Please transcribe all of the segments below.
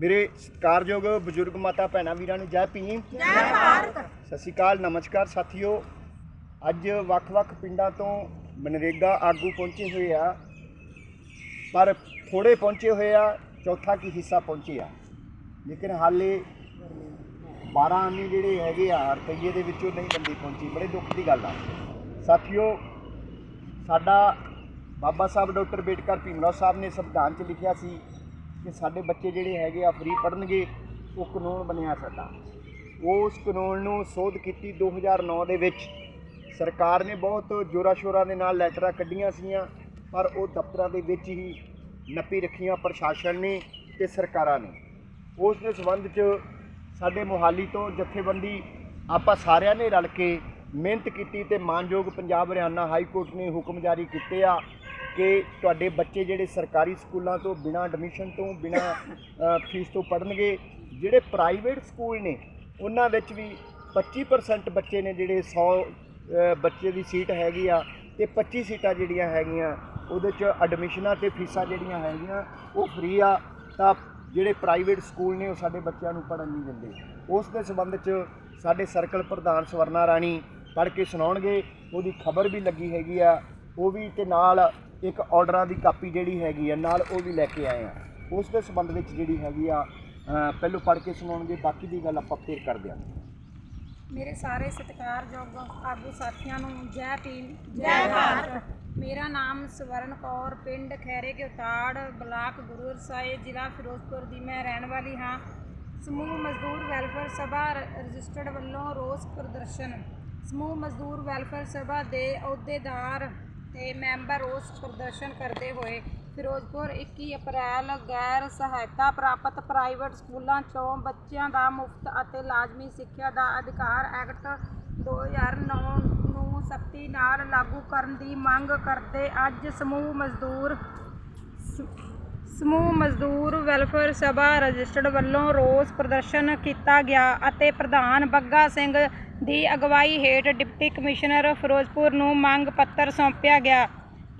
ਮੇਰੇ ਸਤਿਕਾਰਯੋਗ ਬਜ਼ੁਰਗ ਮਾਤਾ ਭੈਣਾਂ ਵੀਰਾਂ ਨੂੰ ਜੈ ਭੀਮ। ਜੈ ਭਾਰਤ। ਸਤਿ ਸ਼੍ਰੀ ਅਕਾਲ ਨਮਸਕਾਰ ਸਾਥੀਓ। ਅੱਜ ਵੱਖ-ਵੱਖ ਪਿੰਡਾਂ ਤੋਂ ਮਨਰੇਗਾ ਆਗੂ ਪਹੁੰਚੇ ਹੋਏ ਆ। ਪਰ ਥੋੜੇ ਪਹੁੰਚੇ ਹੋਏ ਆ ਚੌਥਾ ਕੀ ਹਿੱਸਾ ਪਹੁੰਚੇ ਆ। ਲੇਕਿਨ ਹਾਲੇ 12 ਆਨੇ ਜਿਹੜੇ ਹੈਗੇ ਆ ਰੁਪਈਏ ਦੇ ਵਿੱਚੋਂ ਨਹੀਂ ਬੰਦੀ ਪਹੁੰਚੀ। ਬੜੇ ਦੁੱਖ ਦੀ ਗੱਲ ਆ। ਸਾਥੀਓ ਸਾਡਾ ਬਾਬਾ ਸਾਹਿਬ ਡਾਕਟਰ ਬੇਟਕਰ ਭੀਮਰਾਓ ਸਾਹਿਬ ਨੇ ਸੰਵਿਧਾਨ 'ਚ ਲਿਖਿਆ ਸੀ ਕਿ ਸਾਡੇ ਬੱਚੇ ਜਿਹੜੇ ਹੈਗੇ ਆ ਫ੍ਰੀ ਪੜਨਗੇ ਉਹ ਕਾਨੂੰਨ ਬਣਿਆ ਸਾਡਾ। ਉਸ ਕਾਨੂੰਨ ਨੂੰ ਸੋਧ ਕੀਤੀ 2009 ਦੇ ਵਿੱਚ। ਸਰਕਾਰ ਨੇ ਬਹੁਤ ਜੋਰਾ ਸ਼ੋਰਾ ਦੇ ਨਾਲ ਲੈਟਰਾਂ ਕੱਢੀਆਂ ਸੀਆਂ, ਪਰ ਉਹ ਦਫ਼ਤਰਾਂ ਦੇ ਵਿੱਚ ਹੀ ਨੱਪੀ ਰੱਖੀਆਂ ਪ੍ਰਸ਼ਾਸਨ ਨੇ ਤੇ ਸਰਕਾਰਾਂ ਨੇ। ਉਸ ਦੇ ਸੰਬੰਧ 'ਚ ਸਾਡੇ ਮੋਹਾਲੀ ਤੋਂ ਜਥੇਬੰਦੀ ਆਪਾਂ ਸਾਰਿਆਂ ਨੇ ਰਲ ਕੇ ਮਿਹਨਤ ਕੀਤੀ ਤੇ ਮਾਨਯੋਗ ਪੰਜਾਬ ਹਰਿਆਣਾ ਹਾਈ ਕੋਰਟ ਨੇ ਹੁਕਮ ਜਾਰੀ ਕੀਤੇ ਆ ਕਿ ਤੁਹਾਡੇ ਬੱਚੇ ਜਿਹੜੇ ਸਰਕਾਰੀ ਸਕੂਲਾਂ ਤੋਂ ਬਿਨਾਂ ਐਡਮਿਸ਼ਨ ਤੋਂ ਬਿਨਾਂ ਫੀਸ ਤੋਂ ਪੜਨਗੇ ਜਿਹੜੇ ਪ੍ਰਾਈਵੇਟ ਸਕੂਲ ਨੇ, ਉਹਨਾਂ ਵਿੱਚ ਵੀ 25% ਬੱਚੇ ਨੇ ਜਿਹੜੇ 100 ਬੱਚੇ ਦੀ ਸੀਟ ਹੈਗੀ ਆ ਤੇ 25 ਸੀਟਾਂ ਜਿਹੜੀਆਂ ਹੈਗੀਆਂ, ਉਹਦੇ ਚ ਐਡਮਿਸ਼ਨਾਂ ਤੇ ਫੀਸਾਂ ਜਿਹੜੀਆਂ ਹੈਗੀਆਂ, ਉਹ ਫ੍ਰੀ ਆ, ਤਾਂ ਜਿਹੜੇ ਪ੍ਰਾਈਵੇਟ ਸਕੂਲ ਨੇ ਉਹ ਸਾਡੇ ਬੱਚਿਆਂ ਨੂੰ ਪੜ੍ਹਨ ਨਹੀਂ ਦਿੰਦੇ। ਉਸ ਦੇ ਸੰਬੰਧ ਚ ਸਾਡੇ ਸਰਕਲ ਪ੍ਰਧਾਨ ਸਵਰਨਾ ਰਾਣੀ ਪੜ੍ਹ ਕੇ ਸੁਣਾਉਣਗੇ, ਉਹਦੀ ਖਬਰ ਵੀ ਲੱਗੀ ਹੈਗੀ ਆ, ਉਹ ਵੀ ਤੇ ਨਾਲ ਇੱਕ ਆਰਡਰਾਂ ਦੀ ਕਾਪੀ ਜਿਹੜੀ ਹੈਗੀ ਆ ਨਾਲ ਉਹ ਵੀ ਲੈ ਕੇ ਆਏ ਆ। ਉਸ ਦੇ ਸੰਬੰਧ ਵਿੱਚ ਜਿਹੜੀ ਹੈਗੀ ਆ ਪਹਿਲੋਂ ਪੜ੍ਹ ਕੇ ਸੁਣਾਉਣਗੇ ਬਾਕੀ ਦੀ ਗੱਲ ਆਪਾਂ ਫੇਰ ਕਰ ਦਿਆਂਗੇ ਮੇਰੇ ਸਾਰੇ ਸਤਿਕਾਰਯੋਗ ਆਗੂ ਸਾਥੀਆਂ ਨੂੰ ਜੈ ਭੀਮ ਜੈ ਭਾਰਤ। ਮੇਰਾ ਨਾਮ ਸਵਰਨ ਕੌਰ ਪਿੰਡ ਖੈਰੇ ਕੇ ਉਤਾੜ ਬਲਾਕ ਗੁਰੂ ਸਾਹਿਬ ਜ਼ਿਲ੍ਹਾ ਫਿਰੋਜ਼ਪੁਰ ਦੀ ਮੈਂ ਰਹਿਣ ਵਾਲੀ ਹਾਂ। ਸਮੂਹ ਮਜ਼ਦੂਰ ਵੈਲਫੇਅਰ ਸਭਾ ਰਜਿਸਟਰਡ ਵੱਲੋਂ ਰੋਸ ਪ੍ਰਦਰਸ਼ਨ। ਸਮੂਹ ਮਜ਼ਦੂਰ ਵੈਲਫੇਅਰ ਸਭਾ ਦੇ ਅਹੁਦੇਦਾਰ ਤੇ ਮੈਂਬਰ ਰੋਸ ਪ੍ਰਦਰਸ਼ਨ ਕਰਦੇ ਹੋਏ ਫਿਰੋਜ਼ਪੁਰ 21 ਅਪ੍ਰੈਲ ਗੈਰ ਸਹਾਇਤਾ ਪ੍ਰਾਪਤ ਪ੍ਰਾਈਵੇਟ ਸਕੂਲਾਂ ਚੋਂ ਬੱਚਿਆਂ ਦਾ ਮੁਫਤ ਅਤੇ ਲਾਜ਼ਮੀ ਸਿੱਖਿਆ ਦਾ ਅਧਿਕਾਰ ਐਕਟ 2009 ਨੂੰ ਸਖਤੀ ਨਾਲ ਲਾਗੂ ਕਰਨ ਦੀ ਮੰਗ ਕਰਦੇ ਅੱਜ ਸਮੂਹ ਮਜ਼ਦੂਰ ਸਮੂਹ ਮਜ਼ਦੂਰ ਵੈਲਫੇਅਰ ਸਭਾ ਰਜਿਸਟਰਡ ਵੱਲੋਂ ਰੋਸ ਪ੍ਰਦਰਸ਼ਨ ਕੀਤਾ ਗਿਆ ਅਤੇ ਪ੍ਰਧਾਨ ਬੱਗਾ ਸਿੰਘ ਦੀ ਅਗਵਾਈ ਹੇਠ ਡਿਪਟੀ ਕਮਿਸ਼ਨਰ ਫਿਰੋਜ਼ਪੁਰ ਨੂੰ ਮੰਗ ਪੱਤਰ ਸੌਂਪਿਆ ਗਿਆ।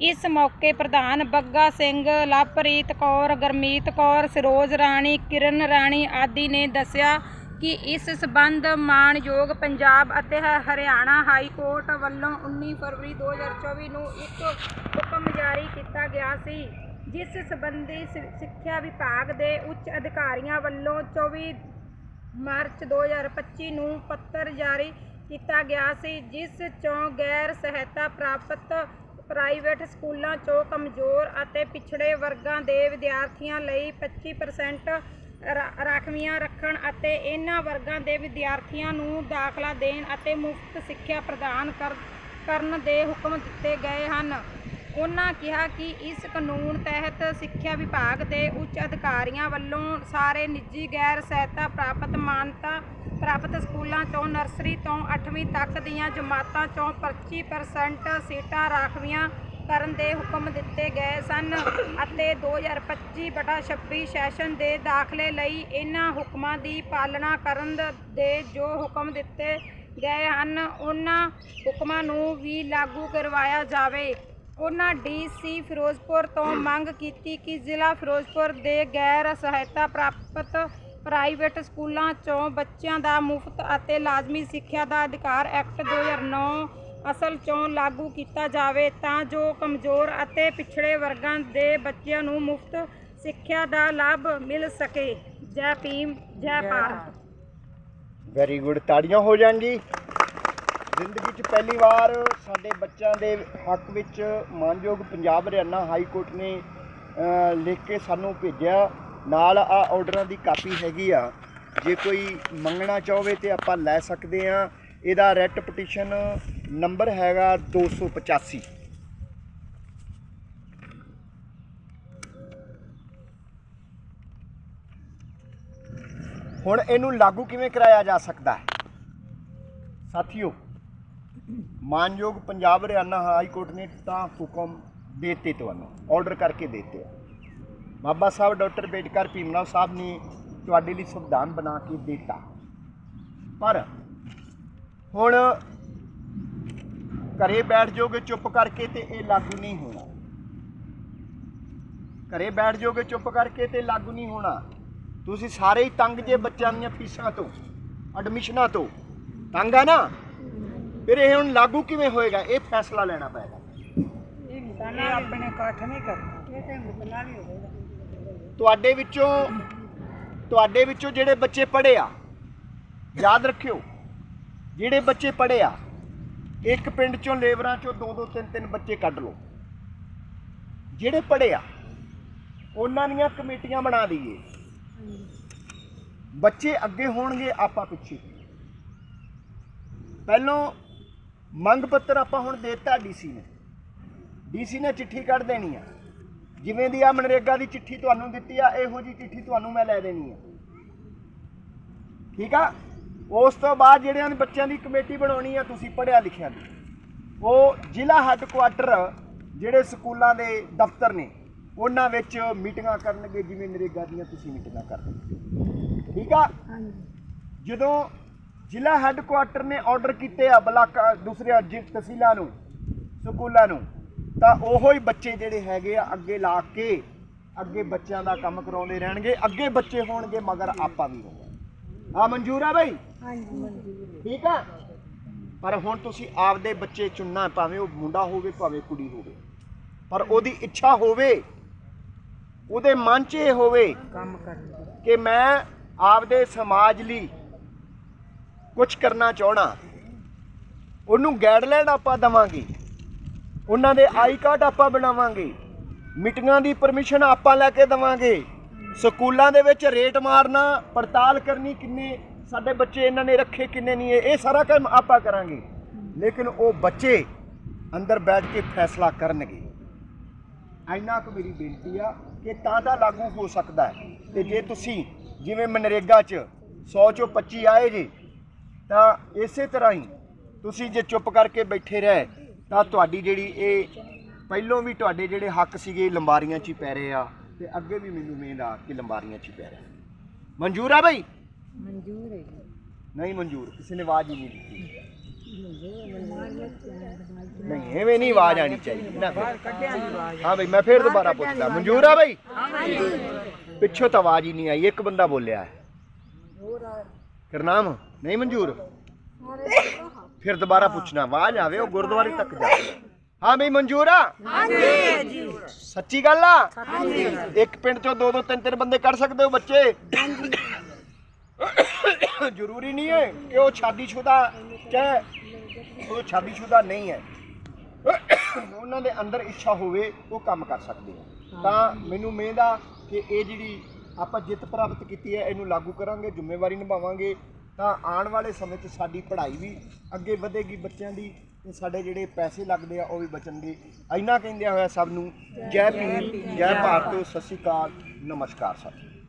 ਇਸ ਮੌਕੇ ਪ੍ਰਧਾਨ ਬੱਗਾ ਸਿੰਘ, ਲਵਪ੍ਰੀਤ ਕੌਰ, ਗਰਮੀਤ ਕੌਰ, ਸਰੋਜ ਰਾਣੀ, ਕਿਰਨ ਰਾਣੀ ਆਦਿ ਨੇ ਦੱਸਿਆ ਕਿ ਇਸ ਸਬੰਧ ਮਾਣਯੋਗ ਪੰਜਾਬ ਅਤੇ ਹ- ਹਰਿਆਣਾ ਹਾਈ ਕੋਰਟ ਵੱਲੋਂ 19 ਫਰਵਰੀ 2024 ਨੂੰ ਇੱਕ ਹੁਕਮ ਜਾਰੀ ਕੀਤਾ ਗਿਆ ਸੀ। ਜਿਸ ਸੰਬੰਧੀ ਸਿ- ਸਿੱਖਿਆ ਵਿਭਾਗ ਦੇ ਉੱਚ ਅਧਿਕਾਰੀਆਂ ਵੱਲੋਂ 24 ਮਾਰਚ 2025 ਨੂੰ ਪੱਤਰ ਜਾਰੀ ਕੀਤਾ ਗਿਆ ਸੀ, ਜਿਸ ਚੋਂ ਗੈਰ ਸਹਾਇਤਾ ਪ੍ਰਾਪਤ ਪ੍ਰਾਈਵੇਟ ਸਕੂਲਾਂ ਚੋਂ ਕਮਜ਼ੋਰ ਅਤੇ ਪਿਛੜੇ ਵਰਗਾਂ ਦੇ ਵਿਦਿਆਰਥੀਆਂ ਲਈ 25% ਰਾ- ਰਾਖਵੀਆਂ ਰੱਖਣ ਅਤੇ ਇਹਨਾਂ ਵਰਗਾਂ ਦੇ ਵਿਦਿਆਰਥੀਆਂ ਨੂੰ ਦਾਖਲਾ ਦੇਣ ਅਤੇ ਮੁਫਤ ਸਿੱਖਿਆ ਪ੍ਰਦਾਨ ਕਰ, ਕਰਨ ਦੇ ਹੁਕਮ ਦਿੱਤੇ ਗਏ ਹਨ। ਉਹਨਾਂ ਕਿਹਾ ਕਿ ਇਸ ਕਾਨੂੰਨ ਤਹਿਤ ਸਿੱਖਿਆ ਵਿਭਾਗ ਦੇ ਉੱਚ ਅਧਿਕਾਰੀਆਂ ਵੱਲੋਂ ਸਾਰੇ ਨਿੱਜੀ ਗੈਰ ਸਹਾਇਤਾ ਪ੍ਰਾਪਤ ਮਾਨਤਾ ਪ੍ਰਾਪਤ ਸਕੂਲਾਂ ਚੋਂ ਨਰਸਰੀ ਤੋਂ 8ਵੀਂ ਤੱਕ ਦੀਆਂ ਜਮਾਤਾਂ ਚੋਂ 25% ਸੀਟਾਂ ਰਾਖਵੀਆਂ ਕਰਨ ਦੇ ਹੁਕਮ ਦਿੱਤੇ ਗਏ ਸਨ ਅਤੇ 2025-26 ਸੈਸ਼ਨ ਦੇ ਦਾਖਲੇ ਲਈ ਇਹਨਾਂ ਹੁਕਮਾਂ ਦੀ ਪਾਲਣਾ ਕਰਨ ਦੇ ਜੋ ਹੁਕਮ ਦਿੱਤੇ ਗਏ ਹਨ ਉਹਨਾਂ ਹੁਕਮਾਂ ਨੂੰ ਵੀ ਲਾਗੂ ਕਰਵਾਇਆ ਜਾਵੇ। ਉਹਨਾਂ ਡੀਸੀ ਫਿਰੋਜ਼ਪੁਰ ਤੋਂ ਮੰਗ ਕੀਤੀ ਕਿ ਜ਼ਿਲ੍ਹਾ ਫਿਰੋਜ਼ਪੁਰ ਦੇ ਗੈਰ ਸਹਾਇਤਾ ਪ੍ਰਾਪਤ ਪ੍ਰਾਈਵੇਟ ਸਕੂਲਾਂ ਚੋਂ ਬੱਚਿਆਂ ਦਾ ਮੁਫਤ ਅਤੇ ਲਾਜ਼ਮੀ ਸਿੱਖਿਆ ਦਾ ਅਧਿਕਾਰ ਐਕਟ 2009 ਅਸਲ ਚੋਂ ਲਾਗੂ ਕੀਤਾ ਜਾਵੇ ਤਾਂ ਜੋ ਕਮਜ਼ੋਰ ਅਤੇ ਪਿਛੜੇ ਵਰਗਾਂ ਦੇ ਬੱਚਿਆਂ ਨੂੰ ਮੁਫਤ ਸਿੱਖਿਆ ਦਾ ਲਾਭ ਮਿਲ ਸਕੇ। ਜੈ ਭੀਮ ਜੈ ਭਾਰਤ। ਵੈਰੀ ਗੁੱਡ ਤਾੜੀਆਂ ਹੋ ਜਾਣ ਜੀ ਜ਼ਿੰਦਗੀ 'ਚ ਪਹਿਲੀ ਵਾਰ ਸਾਡੇ ਬੱਚਿਆਂ ਦੇ ਹੱਕ ਵਿੱਚ ਮਾਨਯੋਗ ਪੰਜਾਬ ਹਰਿਆਣਾ ਹਾਈ ਕੋਰਟ ਨੇ ਲਿਖ ਕੇ ਸਾਨੂੰ ਭੇਜਿਆ। ਨਾਲ ਆ ਆਰਡਰਾਂ ਦੀ ਕਾਪੀ ਹੈਗੀ ਆ। ਜੇ ਕੋਈ ਮੰਗਣਾ ਚਾਹਵੇ ਤੇ ਆਪਾਂ ਲੈ ਸਕਦੇ ਆ। ਇਹਦਾ ਰੈਟ ਪਟੀਸ਼ਨ ਨੰਬਰ ਹੈਗਾ 285 ਹੁਣ ਇਹਨੂੰ ਲਾਗੂ ਕਿਵੇਂ ਕਰਾਇਆ ਜਾ ਸਕਦਾ ਹੈ? ਸਾਥੀਓ ਮਾਨਯੋਗ ਪੰਜਾਬ ਹਰਿਆਣਾ ਹਾਈ ਕੋਰਟ ਨੇ ਤਾਂ ਹੁਕਮ ਦੇਤੇ ਤੁਹਾਨੂੰ ਆਰਡਰ ਕਰਕੇ ਦੇਤੇ ਬਾਬਾ ਸਾਹਿਬ, ਡਾਕਟਰ ਬੇਟਕਰ ਭੀਮਰਾਓ ਸਾਹਿਬ ਨੇ ਤੁਹਾਡੇ ਲਈ ਸੰਵਿਧਾਨ ਬਣਾ ਕੇ ਦਿੱਤਾ। ਪਰ ਹੁਣ ਘਰੇ ਬੈਠ ਜਾਓਗੇ ਚੁੱਪ ਕਰਕੇ ਤੇ ਇਹ ਲਾਗੂ ਨਹੀਂ ਹੋਣਾ। ਘਰੇ ਬੈਠ ਜਾਓਗੇ ਚੁੱਪ ਕਰਕੇ ਤੇ ਲਾਗੂ ਨਹੀਂ ਹੋਣਾ। ਤੁਸੀਂ ਸਾਰੇ ਹੀ ਤੰਗ ਜੇ ਬੱਚਿਆਂ ਦੀਆਂ ਫੀਸਾਂ ਤੋਂ ਐਡਮਿਸ਼ਨਾਂ ਤੋਂ। ਤੰਗ ਆ ਨਾ? ਫਿਰ ਇਹ ਹੁਣ ਲਾਗੂ ਕਿਵੇਂ ਹੋਏਗਾ? ਇਹ ਫੈਸਲਾ ਲੈਣਾ ਪਏਗਾ। ਇਹ ਆਪਣੇ ਇਕੱਠ ਨਹੀਂ ਕਰਨਾ। ਇਹ ਤੇ ਮੁਕਲਾ ਨਹੀਂ ਹੋਵੇਗਾ ਤੁਹਾਡੇ ਵਿੱਚੋਂ ਤੁਹਾਡੇ ਵਿੱਚੋਂ ਜਿਹੜੇ ਬੱਚੇ ਪੜ੍ਹੇ ਆ ਯਾਦ ਰੱਖਿਓ ਜਿਹੜੇ ਬੱਚੇ ਪੜ੍ਹੇ ਆ ਇੱਕ ਪਿੰਡ ਚੋਂ ਲੇਬਰਾਂ ਚੋਂ ਦੋ ਦੋ ਤਿੰਨ ਤਿੰਨ ਬੱਚੇ ਕੱਢ ਲਓ। ਜਿਹੜੇ ਪੜ੍ਹੇ ਆ ਉਹਨਾਂ ਦੀਆਂ ਕਮੇਟੀਆਂ ਬਣਾ ਦਈਏ। ਬੱਚੇ ਅੱਗੇ ਹੋਣਗੇ ਆਪਾਂ ਪਿੱਛੇ। ਪਹਿਲੋਂ ਮੰਗ ਪੱਤਰ ਆਪਾਂ ਹੁਣ ਦੇਤਾ ਡੀਸੀ ਨੇ। ਡੀਸੀ ਨੇ ਚਿੱਠੀ ਕੱਢ ਦੇਣੀ ਆ। ਜਿਵੇਂ ਦੀ ਆ ਮਨਰੇਗਾ ਦੀ ਚਿੱਠੀ ਤੁਹਾਨੂੰ ਦਿੱਤੀ ਆ ਇਹੋ ਜੀ ਚਿੱਠੀ ਤੁਹਾਨੂੰ ਮੈਂ ਲੈ ਦੇਣੀ ਆ। ਠੀਕ ਆ? ਉਸ ਤੋਂ ਬਾਅਦ ਜਿਹੜਿਆਂ ਨੇ ਬੱਚਿਆਂ ਦੀ ਕਮੇਟੀ ਬਣਾਉਣੀ ਆ ਤੁਸੀਂ ਪੜ੍ਹਿਆ ਲਿਖਿਆ ਦੀ। ਉਹ ਜ਼ਿਲ੍ਹਾ ਹੈੱਡਕੁਆਟਰ ਜਿਹੜੇ ਸਕੂਲਾਂ ਦੇ ਦਫ਼ਤਰ ਨੇ ਉਹਨਾਂ ਵਿੱਚ ਮੀਟਿੰਗਾਂ ਕਰਨਗੇ ਜਿਵੇਂ ਨਰੇਗਾ ਦੀਆਂ ਤੁਸੀਂ ਮੀਟਿੰਗਾਂ ਕਰਦੇ ਠੀਕ ਆ? ਜਦੋਂ ਜ਼ਿਲ੍ਹਾ ਹੈੱਡਕੁਆਟਰ ਨੇ ਆਰਡਰ ਕੀਤੇ ਆ ਬਲਾਕਾ ਦੂਸਰੇ ਜ਼ਿ- ਤਹਿਸੀਲਾਂ ਨੂੰ ਸਕੂਲਾਂ ਨੂੰ। ਤਾਂ ਉਹੋ ਹੀ ਬੱਚੇ ਜਿਹੜੇ ਹੈਗੇ ਆ ਅੱਗੇ ਲਾ ਕੇ ਅੱਗੇ ਬੱਚਿਆਂ ਦਾ ਕੰਮ ਕਰਾਉਂਦੇ ਰਹਿਣਗੇ। ਅੱਗੇ ਬੱਚੇ ਹੋਣਗੇ ਮਗਰ ਆਪਾਂ ਵੀ ਹੋਵਾਂਗੇ। ਆ ਮਨਜ਼ੂਰ ਆ ਬਈ? ਹਾਂਜੀ ਠੀਕ ਆ? ਪਰ ਹੁਣ ਤੁਸੀਂ ਆਪਦੇ ਬੱਚੇ ਚੁਣਨਾ ਭਾਵੇਂ ਉਹ ਮੁੰਡਾ ਹੋਵੇ ਭਾਵੇਂ ਕੁੜੀ ਹੋਵੇ। ਪਰ ਉਹਦੀ ਇੱਛਾ ਹੋਵੇ ਉਹਦੇ ਮਨ 'ਚ ਇਹ ਹੋਵੇ ਕੰਮ ਕਰਨਾ। ਕਿ ਮੈਂ ਆਪਦੇ ਸਮਾਜ ਲਈ ਕੁਝ ਕਰਨਾ ਚਾਹਣਾ। ਉਹਨੂੰ ਗਾਈਡਲਾਈਨ ਆਪਾਂ ਦਵਾਂਗੇ। ਉਹਨਾਂ ਦੇ ਆਈ ਕਾਰਡ ਆਪਾਂ ਬਣਾਵਾਂਗੇ। ਮੀਟਿੰਗਾਂ ਦੀ ਪਰਮਿਸ਼ਨ ਆਪਾਂ ਲੈ ਕੇ ਦਵਾਂਗੇ। ਸਕੂਲਾਂ ਦੇ ਵਿੱਚ ਰੇਟ ਮਾਰਨਾ, ਪੜਤਾਲ ਕਰਨੀ ਕਿੰਨੇ, ਸਾਡੇ ਬੱਚੇ ਇਹਨਾਂ ਨੇ ਰੱਖੇ ਕਿੰਨੇ ਨਹੀਂ, ਇਹ ਇਹ ਸਾਰਾ ਕੰਮ ਆਪਾਂ ਕਰਾਂਗੇ। ਲੇਕਿਨ ਉਹ ਬੱਚੇ ਅੰਦਰ ਬੈਠ ਕੇ ਫੈਸਲਾ ਕਰਨਗੇ। ਇੰਨਾ ਕੁ ਮੇਰੀ ਬੇਨਤੀ ਆ ਕਿ ਤਾਂ ਤਾਂ ਲਾਗੂ ਹੋ ਸਕਦਾ ਹੈ। ਤੇ ਜੇ ਤੁਸੀਂ ਜਿਵੇਂ ਮਨਰੇਗਾ 'ਚ 100 ਚੋਂ 25 ਆਏ ਜੇ ਤਾਂ ਇਸੇ ਤਰ੍ਹਾਂ ਹੀ ਤੁਸੀਂ ਜੇ ਚੁੱਪ ਕਰਕੇ ਬੈਠੇ ਰਹੇ ਤਾਂ ਤੁਹਾਡੀ ਜਿਹੜੀ ਇਹ ਪਹਿਲੋਂ ਵੀ ਤੁਹਾਡੇ ਜਿਹੜੇ ਹੱਕ ਸੀਗੇ ਲੰਬਾਰੀਆਂ 'ਚ ਹੀ ਪੈ ਰਹੇ ਆ ਤੇ ਅੱਗੇ ਵੀ ਮੈਨੂੰ ਉਮੀਦ ਆ ਕਿ ਲੰਬਾਰੀਆਂ 'ਚ ਹੀ ਪੈ ਰਹੇ ਮਨਜ਼ੂਰ ਆ ਬਈ? ਮਨਜ਼ੂਰ ਹੈ ਨਹੀਂ ਮਨਜ਼ੂਰ ਕਿਸੇ ਨੇ ਆਵਾਜ਼ ਹੀ ਨਹੀਂ ਦਿੱਤੀ। ਨਹੀਂ ਐਵੇਂ ਨਹੀਂ ਆਵਾਜ਼ ਆਣੀ ਚਾਹੀਦੀ। ਨਾ ਹਾਂ ਬਈ ਮੈਂ ਫੇਰ ਦੁਬਾਰਾ ਪੁੱਛਦਾ ਮਨਜ਼ੂਰ ਆ ਬਈ? ਪਿੱਛੋਂ ਤਾਂ ਆਵਾਜ਼ ਹੀ ਨਹੀਂ ਆਈ ਇੱਕ ਬੰਦਾ ਬੋਲਿਆ ਹੈ। ਕਰਨਾਮ ਨਹੀਂ ਮਨਜ਼ੂਰ? ਫਿਰ ਦੁਬਾਰਾ ਪੁੱਛਣਾ ਆਵਾਜ਼ ਆਵੇ ਉਹ ਗੁਰਦੁਆਰੇ ਤੱਕ ਜਾਵੇ ਹਾਂ ਬਈ ਮਨਜ਼ੂਰ? ਆ ਹਾਂਜੀ। ਸੱਚੀ ਗੱਲ ਆ? ਹਾਂਜੀ। ਇੱਕ ਪਿੰਡ ਚੋਂ ਦੋ ਦੋ ਤਿੰਨ ਤਿੰਨ ਬੰਦੇ ਕਰ ਸਕਦੇ ਹੋ ਬੱਚੇ? ਜ਼ਰੂਰੀ ਨਹੀਂ ਹੈ ਕਿ ਉਹ ਸ਼ਾਦੀशुदा ਚਾਹੇ ਉਹ ਸ਼ਾਦੀशुदा ਨਹੀਂ ਹੈ। ਉਹਨਾਂ ਦੇ ਅੰਦਰ ਇੱਛਾ ਹੋਵੇ ਉਹ ਕੰਮ ਕਰ ਸਕਦੇ ਆ। ਤਾਂ ਮੈਨੂੰ ਮਿਹਦਾ ਕਿ ਇਹ ਜਿਹੜੀ ਆਪਾਂ ਜਿੱਤ ਪ੍ਰਾਪਤ ਕੀਤੀ ਹੈ, ਇਹਨੂੰ ਲਾਗੂ ਕਰਾਂਗੇ, ਜ਼ਿੰਮੇਵਾਰੀ ਨਿਭਾਵਾਂਗੇ, ਤਾਂ ਆਉਣ ਵਾਲੇ ਸਮੇਂ 'ਚ ਸਾਡੀ ਪੜ੍ਹਾਈ ਵੀ ਅੱਗੇ ਵਧੇਗੀ, ਬੱਚਿਆਂ ਦੀ ਤੇ ਸਾਡੇ ਜਿਹੜੇ ਪੈਸੇ ਲੱਗਦੇ ਆ, ਉਹ ਵੀ ਬਚਣਗੇ। ਇੰਨਾ ਕਹਿੰਦਿਆਂ ਹੋਇਆ ਸਭ ਨੂੰ ਜੈ ਭੀਮ, ਜੈ ਭਾਰਤ, ਸਤਿ ਸ਼੍ਰੀ ਅਕਾਲ, ਨਮਸਕਾਰ, ਸਾਥੀ।